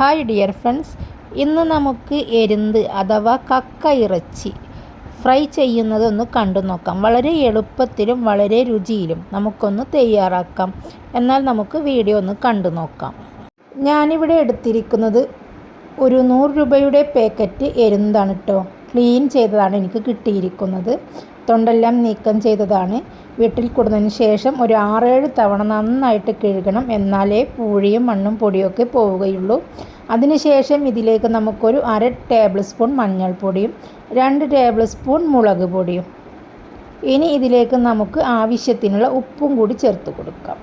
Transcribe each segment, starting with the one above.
Hi dear friends ഇന്ന് നമുക്ക് എരുന്ത് അഥവാ കക്ക ഇറച്ചി ഫ്രൈ ചെയ്യുന്നതൊന്ന് കണ്ടു നോക്കാം. വളരെ എളുപ്പത്തിലും വളരെ രുചിയിലും നമുക്കൊന്ന് തയ്യാറാക്കാം. എന്നാൽ നമുക്ക് വീഡിയോ ഒന്ന് കണ്ടു നോക്കാം. ഞാനിവിടെ എടുത്തിരിക്കുന്നത് ഒരു നൂറ് രൂപയുടെ പാക്കറ്റ് എരുന്താണ് കേട്ടോ ക്ലീൻ ചെയ്തതാണ് എനിക്ക് കിട്ടിയിരിക്കുന്നത്. തൊണ്ടെല്ലാം നീക്കം ചെയ്തതാണ്. വീട്ടിൽ കൊടുത്തതിന് ശേഷം ഒരു ആറേഴ് തവണ നന്നായിട്ട് കഴുകണം. എന്നാലേ പൂഴിയും മണ്ണും പൊടിയൊക്കെ പോവുകയുള്ളൂ. അതിനുശേഷം ഇതിലേക്ക് നമുക്കൊരു അര ടേബിൾ സ്പൂൺ മഞ്ഞൾപ്പൊടിയും രണ്ട് ടേബിൾ സ്പൂൺ മുളക് പൊടിയും. ഇനി ഇതിലേക്ക് നമുക്ക് ആവശ്യത്തിനുള്ള ഉപ്പും കൂടി ചേർത്ത് കൊടുക്കാം.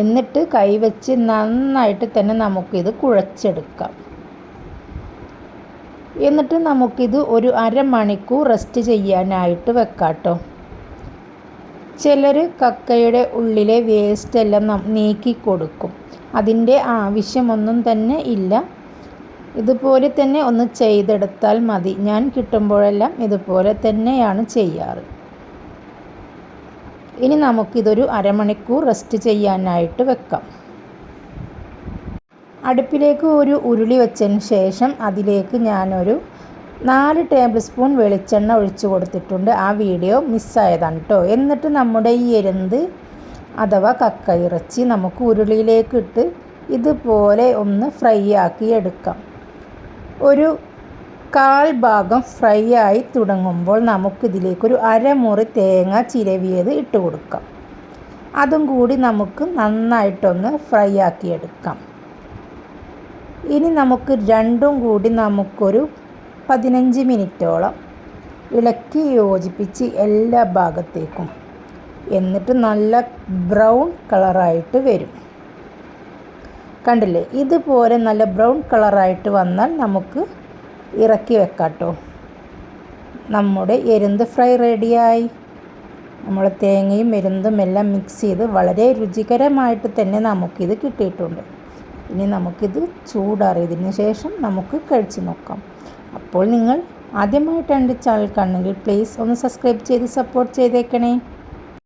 എന്നിട്ട് കൈവച്ച് നന്നായിട്ട് തന്നെ നമുക്കിത് കുഴച്ചെടുക്കാം. എന്നിട്ട് നമുക്കിത് ഒരു അരമണിക്കൂർ റെസ്റ്റ് ചെയ്യാനായിട്ട് വെക്കാട്ടോ. ചിലർ കക്കയുടെ ഉള്ളിലെ വേസ്റ്റ് എല്ലാം നീക്കി കൊടുക്കും. അതിന്റെ ആവശ്യമൊന്നും തന്നെ ഇല്ല. ഇതുപോലെ തന്നെ ഒന്ന് ചെയ്തെടുത്താൽ മതി. ഞാൻ കിട്ടുമ്പോഴെല്ലാം ഇതുപോലെ തന്നെയാണ് ചെയ്യാറ്. ഇനി നമുക്കിതൊരു അരമണിക്കൂർ റെസ്റ്റ് ചെയ്യാനായിട്ട് വെക്കാം. അടുപ്പിലേക്ക് ഒരു ഉരുളി വെച്ചതിന് ശേഷം അതിലേക്ക് ഞാനൊരു നാല് ടേബിൾ സ്പൂൺ വെളിച്ചെണ്ണ ഒഴിച്ചു കൊടുത്തിട്ടുണ്ട്. ആ വീഡിയോ മിസ്സായതാണ് കേട്ടോ എന്നിട്ട് നമ്മുടെ ഈ എരുന്ത് അഥവാ കക്ക ഇറച്ചി നമുക്ക് ഉരുളിയിലേക്ക് ഇട്ട് ഇതുപോലെ ഒന്ന് ഫ്രൈ ആക്കി എടുക്കാം. ഒരു കാൽ ഭാഗം ഫ്രൈ ആയി തുടങ്ങുമ്പോൾ നമുക്കിതിലേക്കൊരു അരമുറി തേങ്ങ ചിരവിയത് ഇട്ട് കൊടുക്കാം. അതും കൂടി നമുക്ക് നന്നായിട്ടൊന്ന് ഫ്രൈ ആക്കി എടുക്കാം. ഇനി നമുക്ക് രണ്ടും കൂടി നമുക്കൊരു പതിനഞ്ച് മിനിറ്റോളം ഇളക്കി യോജിപ്പിച്ച് എല്ലാ ഭാഗത്തേക്കും. എന്നിട്ട് നല്ല ബ്രൗൺ കളറായിട്ട് വരും. കണ്ടില്ലേ? ഇതുപോലെ നല്ല ബ്രൗൺ കളറായിട്ട് വന്നാൽ നമുക്ക് ഇറക്കി വെക്കാട്ടോ. നമ്മുടെ എരുന്ത് ഫ്രൈ റെഡിയായി. നമ്മൾ തേങ്ങയും എരുന്തും എല്ലാം മിക്സ് ചെയ്ത് വളരെ രുചികരമായിട്ട് തന്നെ നമുക്കിത് കിട്ടിയിട്ടുണ്ട്. ഇനി നമുക്കിത് ചൂടാറിയതിന് ശേഷം നമുക്ക് കഴിച്ച് നോക്കാം. അപ്പോൾ നിങ്ങൾ ആദ്യമായിട്ടാണ് ചാനൽ കാണുന്നെങ്കിൽ പ്ലീസ് ഒന്ന് സബ്സ്ക്രൈബ് ചെയ്ത് സപ്പോർട്ട് ചെയ്തേക്കണേ.